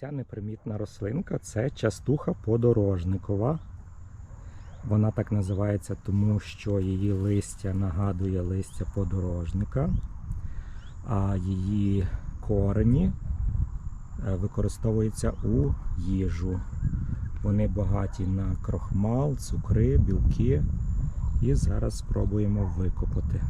Ця непримітна рослинка це частуха подорожникова. Вона так називається, тому що її листя нагадує листя подорожника, а її корені е, використовуються у їжу. Вони багаті на крохмал, цукри, білки. І зараз спробуємо викопати.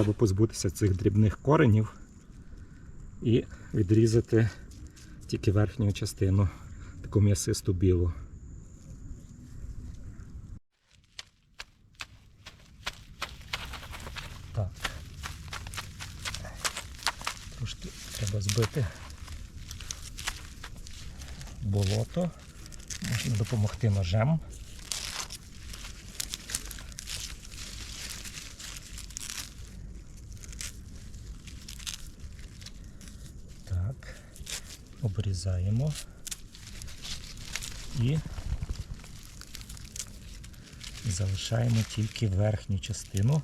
Треба позбутися цих дрібних коренів і відрізати тільки верхню частину, таку м'ясисту білу. Так. Трошки треба збити болото. Можна допомогти ножем. Так, обрізаємо і залишаємо тільки верхню частину.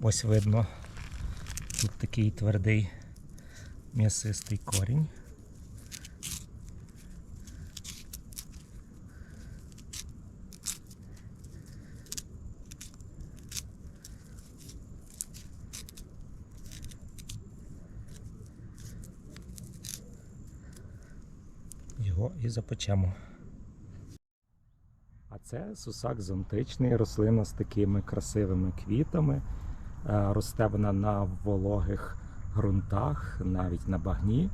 Ось видно, тут такий твердий м'ясистий корінь. І запечемо. А це сусак зонтичний, рослина з такими красивими квітами. Е, Росте вона на вологих ґрунтах, навіть на багні,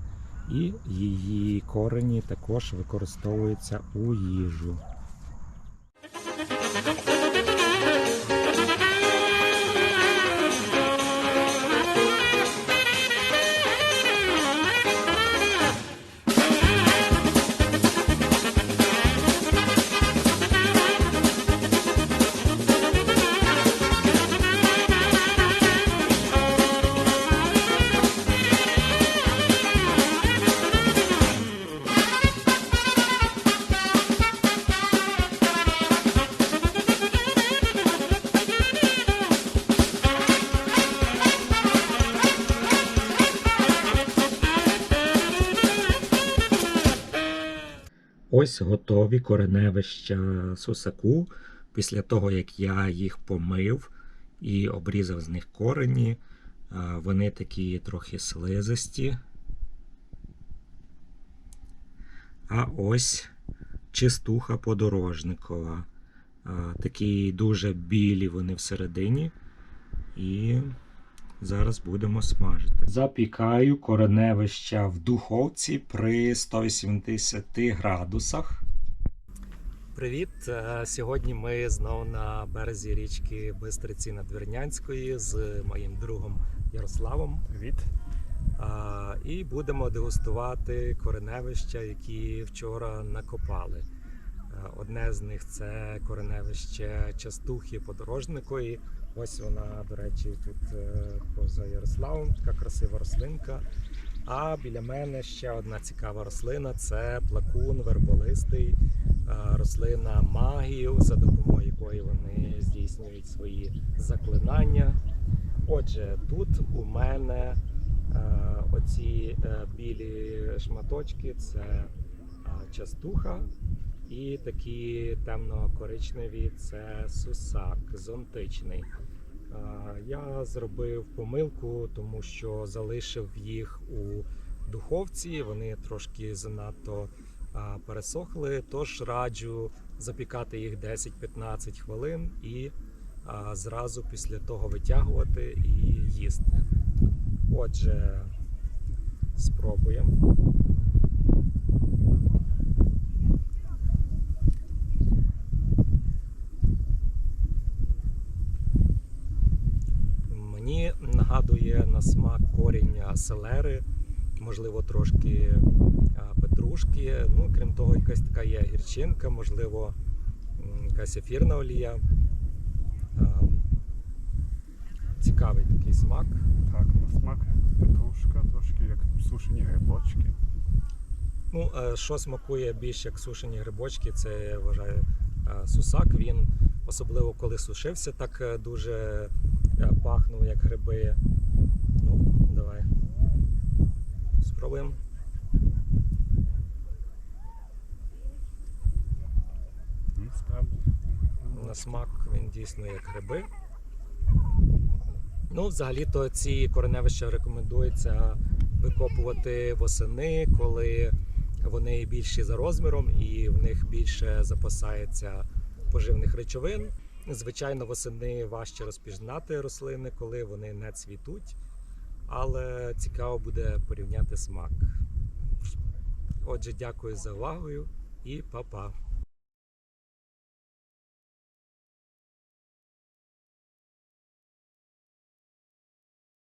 і її корені також використовуються у їжу. Ось готові кореневища сусаку. Після того, як я їх помив і обрізав з них корені, вони такі трохи слизисті. А ось чистуха подорожникова. Такі дуже білі вони всередині. І зараз будемо смажити. Запікаю кореневища в духовці при 180 градусах. Привіт! Е, Сьогодні ми знову на березі річки Бистриці Надвірнянської з моїм другом Ярославом. Привіт. І будемо дегустувати кореневища, які вчора накопали. Е, Одне з них це кореневище частухи подорожникої. Ось вона, до речі, тут е, поза Ярославом, така красива рослинка. А біля мене ще одна цікава рослина це плакун верболистий, е, рослина магію, за допомогою якої вони здійснюють свої заклинання. Отже, тут у мене е, оці білі шматочки це частуха, і такі темно-коричневі це сусак зонтичний. Я зробив помилку, тому що залишив їх у духовці. Вони трошки занадто пересохли. Тож раджу запікати їх 10-15 хвилин і зразу після того витягувати і їсти. Отже, спробуємо. На смак корінь селери, можливо, трошки петрушки. Ну, крім того, якась така є гірчинка, можливо, якась ефірна олія. Цікавий такий смак. Так, на смак петрушка, трошки як сушені грибочки. Ну, е, що смакує більш як сушені грибочки, це я вважаю е, сусак. Він особливо коли сушився, так е, дуже пахнув, як гриби. Ну, давай. Спробуємо. Справді. На смак він дійсно як гриби. Ну, взагалі-то ці кореневища рекомендується викопувати восени, коли вони більші за розміром і в них більше запасається поживних речовин. Звичайно, восени важче розпізнати рослини, коли вони не цвітуть, але цікаво буде порівняти смак. Отже, дякую за увагу і па-па.